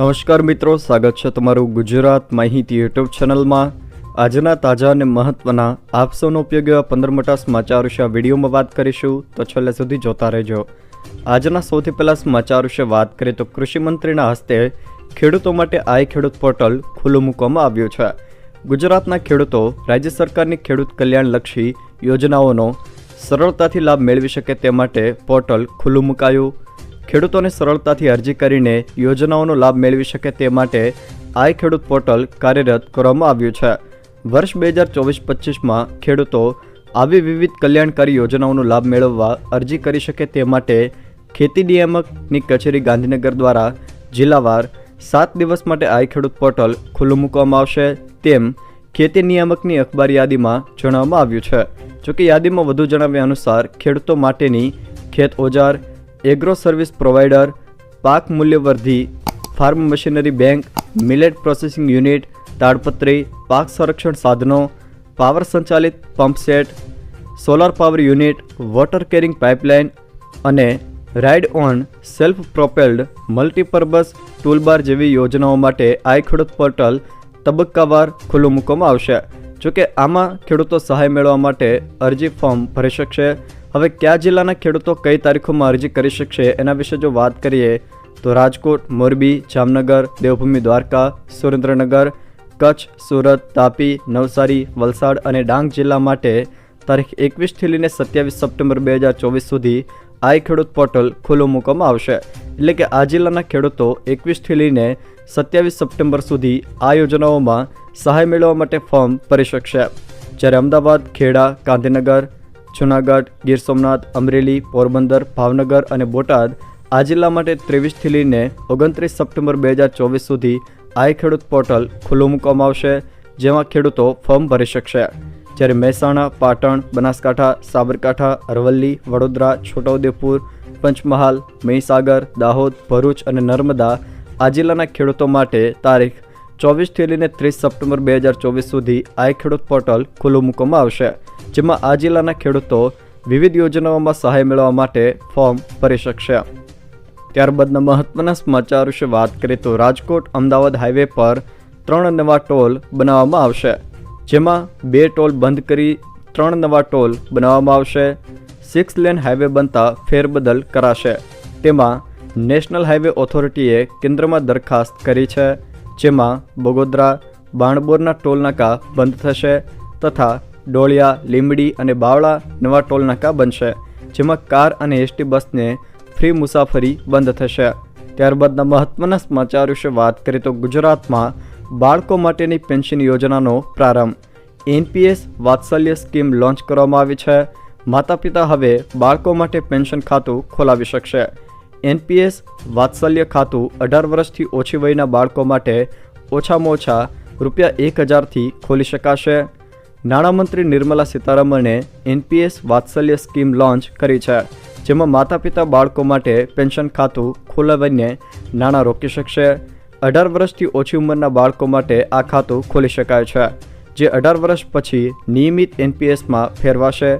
નમસ્કાર મિત્રો, સ્વાગત છે તમારું ગુજરાત માહિતી યુટ્યુબ ચેનલમાં. આજના તાજા અને મહત્વના આપસોનો ઉપયોગ એવા પંદર મોટા સમાચાર વિશે વિડીયોમાં વાત કરીશું, તો છેલ્લે સુધી જોતા રહેજો. આજના સૌથી પહેલાં સમાચાર વિશે વાત કરીએ તો કૃષિમંત્રીના હસ્તે ખેડૂતો માટે આઈ ખેડૂત પોર્ટલ ખુલ્લું મૂકવામાં આવ્યું છે. ગુજરાતના ખેડૂતો રાજ્ય સરકારની ખેડૂત કલ્યાણલક્ષી યોજનાઓનો સરળતાથી લાભ મેળવી શકે તે માટે પોર્ટલ ખુલ્લું મુકાયું. ખેડૂતોને સરળતાથી અરજી કરીને યોજનાઓનો લાભ મેળવી શકે તે માટે આઈ ખેડૂત પોર્ટલ કાર્યરત કરવામાં આવ્યું છે. વર્ષ બે હજાર ચોવીસ પચીસમાં ખેડૂતો આવી વિવિધ કલ્યાણકારી યોજનાઓનો લાભ મેળવવા અરજી કરી શકે તે માટે ખેતી નિયામકની કચેરી ગાંધીનગર દ્વારા જિલ્લાવાર સાત દિવસ માટે આઈ ખેડૂત પોર્ટલ ખુલ્લું મૂકવામાં આવશે તેમ ખેતી નિયામકની અખબાર યાદીમાં જણાવવામાં આવ્યું છે. જોકે યાદીમાં વધુ જણાવ્યા અનુસાર ખેડૂતો માટેની ખેત ઓજાર એગ્રો સર્વિસ પ્રોવાઈડર પાક મૂલ્યવર્ધી, farm machinery bank, millet processing unit, તાડપત્રી, પાક સંરક્ષણ સાધનો, પાવર સંચાલિત pump set, solar power unit, water carrying pipeline અને ride on self propelled multipurpose toolbar જેવી યોજનાઓ માટે આઈ ખેડૂત પોર્ટલ તબક્કાવાર ખુલ્લું મૂકવામાં આવશે. જોકે આમાં ખેડૂતો સહાય મેળવવા માટે અરજી ફોર્મ ભરી શકશે. હવે કયા જિલ્લાના ખેડૂતો કઈ તારીખોમાં અરજી કરી શકશે એના વિશે જો વાત કરીએ, તો રાજકોટ, મોરબી, જામનગર, દેવભૂમિ, દ્વારકા, સુરેન્દ્રનગર, કચ્છ, સુરત, તાપી, નવસારી, વલસાડ અને ડાંગ જિલ્લા માટે તારીખ એકવીસથી લઈને સત્યાવીસ સપ્ટેમ્બર બે હજાર ચોવીસ સુધી આઈ ખેડૂત પોર્ટલ ખુલ્લું મૂકવામાં આવશે. એટલે કે આ જિલ્લાના ખેડૂતો એકવીસથી લઈને સત્યાવીસ સપ્ટેમ્બર સુધી આ યોજનાઓમાં સહાય મેળવવા માટે ફોર્મ ભરી શકશે. જ્યારે અમદાવાદ, ખેડા, ગાંધીનગર જૂનાગઢ, ગીર સોમનાથ, અમરેલી, પોરબંદર, ભાવનગર અને બોટાદ આ જિલ્લા માટે ત્રેવીસથી લઈને ઓગણત્રીસ સપ્ટેમ્બર બે હજાર ચોવીસ સુધી આઈ ખેડૂત પોર્ટલ ખુલ્લું મૂકવામાં આવશે, જેમાં ખેડૂતો ફોર્મ ભરી શકશે. જ્યારે મહેસાણા, પાટણ, બનાસકાંઠા, સાબરકાંઠા, અરવલ્લી, વડોદરા, છોટાઉદેપુર, પંચમહાલ, મહીસાગર, દાહોદ, ભરૂચ અને નર્મદા આ જિલ્લાના ખેડૂતો માટે તારીખ ચોવીસથી લઈને ત્રીસ સપ્ટેમ્બર બે હજાર ચોવીસ સુધી આઈ ખેડૂત પોર્ટલ ખુલ્લું મૂકવામાં આવશે, જેમાં આ જિલ્લાના ખેડૂતો વિવિધ યોજનાઓમાં સહાય મેળવવા માટે ફોર્મ ભરી શકશે. ત્યારબાદના મહત્વના સમાચાર વિશે વાત કરીએ તો રાજકોટ અમદાવાદ હાઈવે પર ત્રણ નવા ટોલ બનાવવામાં આવશે, જેમાં બે ટોલ બંધ કરી ત્રણ નવા ટોલ બનાવવામાં આવશે, સિક્સ લેન હાઈવે બનતા ફેરબદલ કરાશે. તેમાં નેશનલ હાઈવે ઓથોરિટીએ કેન્દ્રમાં દરખાસ્ત કરી છે જેમાં બગોદરા, બાણબોરના ટોલનાકા બંધ થશે તથા ડોળિયા, લીંબડી અને બાવળા નવા ટોલનાકા બનશે, જેમાં કાર અને એસટી બસને ફ્રી મુસાફરી બંધ થશે. ત્યારબાદના મહત્વના સમાચાર વિશે વાત કરીએ તો ગુજરાતમાં બાળકો માટેની પેન્શન યોજનાનો પ્રારંભ. એનપીએસ વાત્સલ્ય સ્કીમ લોન્ચ કરવામાં આવી છે. માતા પિતા હવે બાળકો માટે પેન્શન ખાતું ખોલાવી શકશે. એનપીએસ વાત્સલ્ય ખાતું અઢાર વર્ષથી ઓછી વયના બાળકો માટે ઓછામાં ઓછા રૂપિયા એક હજારથી ખોલી શકાશે. નાણામંત્રી નિર્મલા સીતારમણે એનપીએસ વાત્સલ્ય સ્કીમ લોન્ચ કરી છે, જેમાં માતા પિતા બાળકો માટે પેન્શન ખાતું ખોલાવીને નાણાં રોકી શકશે. અઢાર વર્ષથી ઓછી ઉંમરના બાળકો માટે આ ખાતું ખોલી શકાય છે, જે અઢાર વર્ષ પછી નિયમિત એનપીએસમાં ફેરવાશે.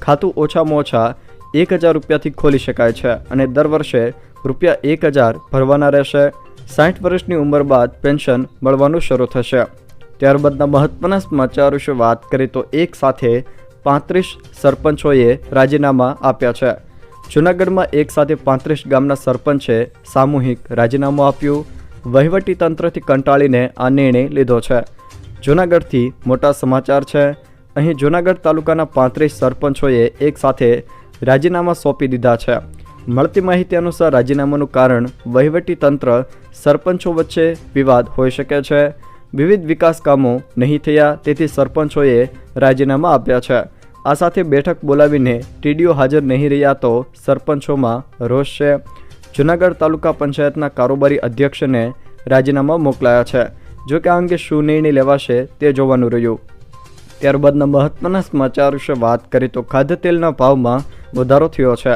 ખાતું ઓછામાં ઓછા એક હજાર રૂપિયાથી ખોલી શકાય છે અને દર વર્ષે રૂપિયા એક હજાર ભરવાના રહેશે. સાઠ વર્ષની ઉંમર બાદ પેન્શન મળવાનું શરૂ થશે. ત્યારબાદના મહત્વના સમાચાર વિશે વાત કરીએ તો એક સાથે પાંત્રીસ સરપંચોએ રાજીનામા આપ્યા છે. જૂનાગઢમાં એક સાથે પાંત્રીસ ગામના સરપંચે સામૂહિક રાજીનામું આપ્યું. વહીવટી તંત્રથી કંટાળીને આ નિર્ણય લીધો છે. જૂનાગઢથી મોટા સમાચાર છે. અહીં જૂનાગઢ તાલુકાના પાંત્રીસ સરપંચોએ એક સાથે રાજીનામા સોંપી દીધા છે. મળતી માહિતી અનુસાર રાજીનામાનું કારણ વહીવટી તંત્ર, સરપંચો વચ્ચે વિવાદ હોઈ શકે છે. વિવિધ વિકાસ કામો નહીં થયા તેથી સરપંચોએ રાજીનામા આપ્યા છે. આ સાથે બેઠક બોલાવીને ટીડીઓ હાજર નહીં રહ્યા તો સરપંચોમાં રોષ છે. જૂનાગઢ તાલુકા પંચાયતના કારોબારી અધ્યક્ષને રાજીનામા મોકલાયા છે. જો કે આ અંગે શું નિર્ણય લેવાશે તે જોવાનું રહ્યું. ત્યારબાદના મહત્વના સમાચાર વિશે વાત કરીએ તો ખાદ્યતેલના ભાવમાં વધારો થયો છે.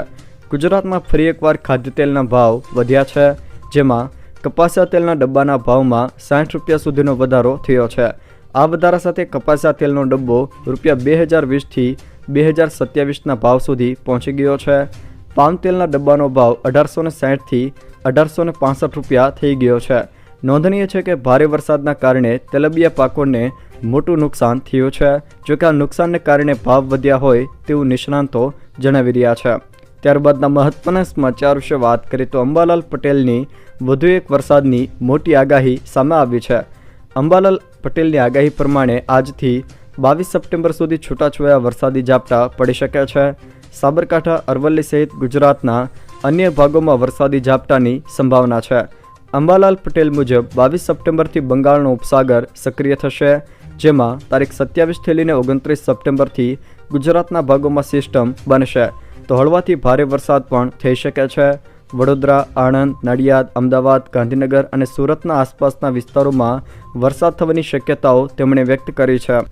ગુજરાતમાં ફરી એકવાર ખાદ્યતેલના ભાવ વધ્યા છે, જેમાં કપાસિયા તેલના ડબ્બાના ભાવમાં સાઠ રૂપિયા સુધીનો વધારો થયો છે. આ વધારા સાથે કપાસિયા તેલનો ડબ્બો રૂપિયા બે હજાર વીસથી બે હજાર સત્યાવીસના ભાવ સુધી પહોંચી ગયો છે. પામ તેલના ડબ્બાનો ભાવ અઢારસો ને સાઠથી અઢારસો ને રૂપિયા થઈ ગયો છે. નોંધનીય છે કે ભારે વરસાદના કારણે તેલબિયા પાકોને મોટું નુકસાન થયું છે. જોકે આ નુકસાનને કારણે ભાવ વધ્યા હોય તેવું નિષ્ણાંતો જણાવી રહ્યા છે. ત્યારબાદના મહત્વના સમાચાર વિશે વાત કરીએ તો અંબાલાલ પટેલની વધુ એક વરસાદની મોટી આગાહી સામે આવી છે. અંબાલાલ પટેલની આગાહી પ્રમાણે આજથી બાવીસ સપ્ટેમ્બર સુધી છૂટાછવાયા વરસાદી ઝાપટા પડી શકે છે. સાબરકાંઠા, અરવલ્લી સહિત ગુજરાતના અન્ય ભાગોમાં વરસાદી ઝાપટાની સંભાવના છે. અંબાલાલ પટેલ મુજબ બાવીસ સપ્ટેમ્બરથી બંગાળનો ઉપસાગર સક્રિય થશે, જેમાં તારીખ સત્યાવીસથી લઈને ઓગણત્રીસ સપ્ટેમ્બરથી ગુજરાતના ભાગોમાં સિસ્ટમ બનશે. તો હળવાથી ભારે વરસાદ પણ થઈ શકે છે. વડોદરા, આણંદ, નડિયાદ, અમદાવાદ, ગાંધીનગર અને સુરતના આસપાસના વિસ્તારોમાં વરસાદ થવાની શક્યતાઓ તેમણે વ્યક્ત કરી છે.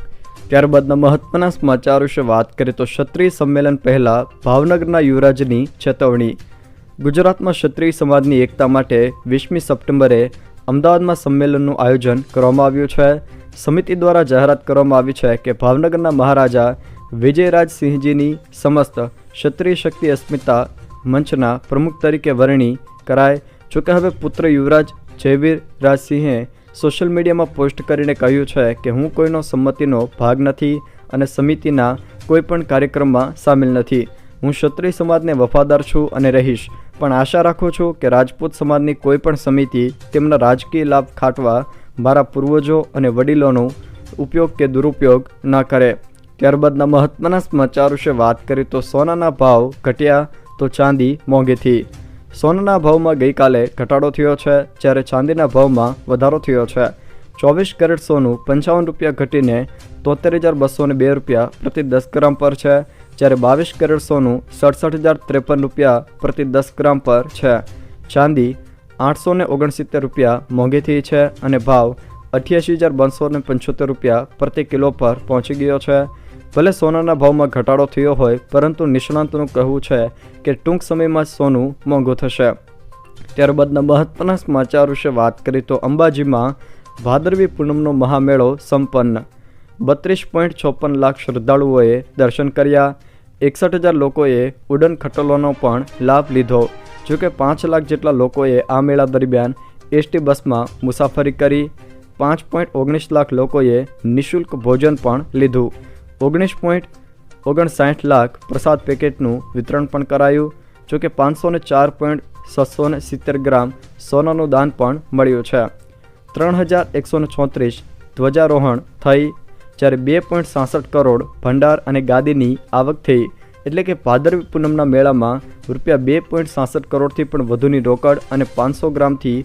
ત્યારબાદના મહત્વના સમાચાર વિશે વાત કરીએ તો ક્ષત્રિય સંમેલન પહેલાં ભાવનગરના યુવરાજની ચેતવણી. ગુજરાતમાં ક્ષત્રિય સમાજની એકતા માટે વીસમી સપ્ટેમ્બરે અમદાવાદમાં સંમેલનનું આયોજન કરવામાં આવ્યું છે. સમિતિ દ્વારા જાહેરાત કરવામાં આવી છે કે ભાવનગરના મહારાજા વિજયરાજસિંહજીની સમસ્ત ક્ષત્રિય શક્તિ અસ્મિતા મંચના પ્રમુખ તરીકે વરણી કરાય જોકે હવે પુત્ર યુવરાજ જયવીર રાજસિંહે સોશિયલ મીડિયામાં પોસ્ટ કરીને કહ્યું છે કે હું કોઈનો સંમતિનો ભાગ નથી અને સમિતિના કોઈ પણ કાર્યક્રમમાં સામેલ નથી. હું ક્ષત્રિય સમાજને વફાદાર છું અને રહીશ, પણ આશા રાખું છું કે રાજપૂત સમાજની કોઈપણ સમિતિ તેમના રાજકીય લાભ ખાટવા મારા પૂર્વજો અને વડીલોનો ઉપયોગ કે દુરુપયોગ ન કરે. ત્યારબાદના મહત્ત્વના સમાચાર વિશે વાત કરીએ તો સોનાના ભાવ ઘટ્યા તો ચાંદી મોંઘીથી સોનાના ભાવમાં ગઈકાલે ઘટાડો થયો છે, જ્યારે ચાંદીના ભાવમાં વધારો થયો છે. ચોવીસ કેરેટ સોનું પંચાવન રૂપિયા ઘટીને તોતેર હજાર બસો બે રૂપિયા પ્રતિ દસ ગ્રામ પર છે. જ્યારે બાવીસ કેરેટ સોનું સડસઠ હજાર ત્રેપન રૂપિયા પ્રતિ દસ ગ્રામ પર છે. ચાંદી આઠસો ને ઓગણસિત્તેર રૂપિયા મોંઘીથી છે અને ભાવ અઠ્યાસી હજાર બસો ને પંચોતેર રૂપિયા પ્રતિ કિલો પર પહોંચી ગયો છે. ભલે સોનાના ભાવમાં ઘટાડો થયો હોય, પરંતુ નિષ્ણાંતનું કહેવું છે કે ટૂંક સમયમાં સોનું મોંઘું થશે. ત્યારબાદના મહત્વના સમાચાર વિશે વાત કરીએ તો અંબાજીમાં ભાદરવી પૂનમનો મહામેળો સંપન્ન બત્રીસ પોઈન્ટ છોપન લાખ શ્રદ્ધાળુઓએ દર્શન કર્યા. એકસઠ હજાર લોકોએ ઉડન ખટોલોનો પણ લાભ લીધો. જોકે પાંચ લાખ જેટલા લોકોએ આ મેળા દરમિયાન એસટી બસમાં મુસાફરી કરી. પાંચ પોઈન્ટ ઓગણીસ લાખ લોકોએ નિઃશુલ્ક ભોજન પણ લીધું. ઓગણીસ પોઈન્ટ ઓગણસાઠ લાખ પ્રસાદ પેકેટનું વિતરણ પણ કરાયું. જોકે પાંચસો ને ચાર પોઈન્ટ છસો ને સિત્તેર ગ્રામ સોનાનું દાન પણ મળ્યું છે. ત્રણ હજાર એકસો ને છોત્રીસ ધ્વજારોહણ થઈ. જ્યારે બે પોઈન્ટ સાસઠ કરોડ ભંડાર અને ગાદીની આવક થઈ, એટલે કે ભાદરવી પૂનમના મેળામાં રૂપિયા બે પોઈન્ટ સાસઠ કરોડથી પણ વધુની રોકડ અને પાંચસો ગ્રામથી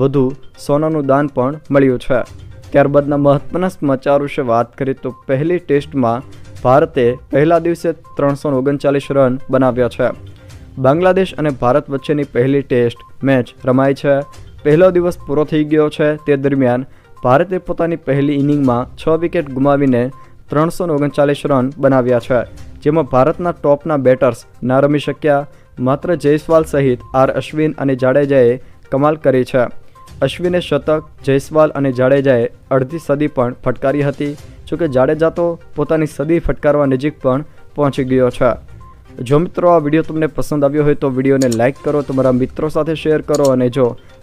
વધુ સોનાનું દાન પણ મળ્યું છે. ત્યારબાદના મહત્વના સમાચાર વિશે વાત કરીએ તો પહેલી ટેસ્ટમાં ભારતે પહેલા દિવસે ત્રણસો ઓગણચાલીસ રન બનાવ્યા છે. બાંગ્લાદેશ અને ભારત વચ્ચેની પહેલી ટેસ્ટ મેચ રમાઈ છે. પહેલો દિવસ પૂરો થઈ ગયો છે. તે દરમિયાન ભારતે પોતાની પહેલી ઇનિંગમાં છ વિકેટ ગુમાવીને ત્રણસો ઓગણચાલીસ રન બનાવ્યા છે, જેમાં ભારતના ટોપના બેટર્સ ના રમી શક્યા માત્ર જયસ્વાલ સહિત આર અશ્વિન અને જાડેજાએ કમાલ કરી છે. અશ્વિને શતક, જયસ્વાલ અને જાડેજાએ અડધી સદી પણ ફટકારી હતી, જોકે જાડેજા તો પોતાની સદી ફટકારવા નજીક પણ પહોંચી ગયો છે. જો મિત્રો આ વીડિયો તમને પસંદ આવ્યો હોય તો વિડીયોને લાઇક કરો, તમારા મિત્રો સાથે શેર કરો અને જો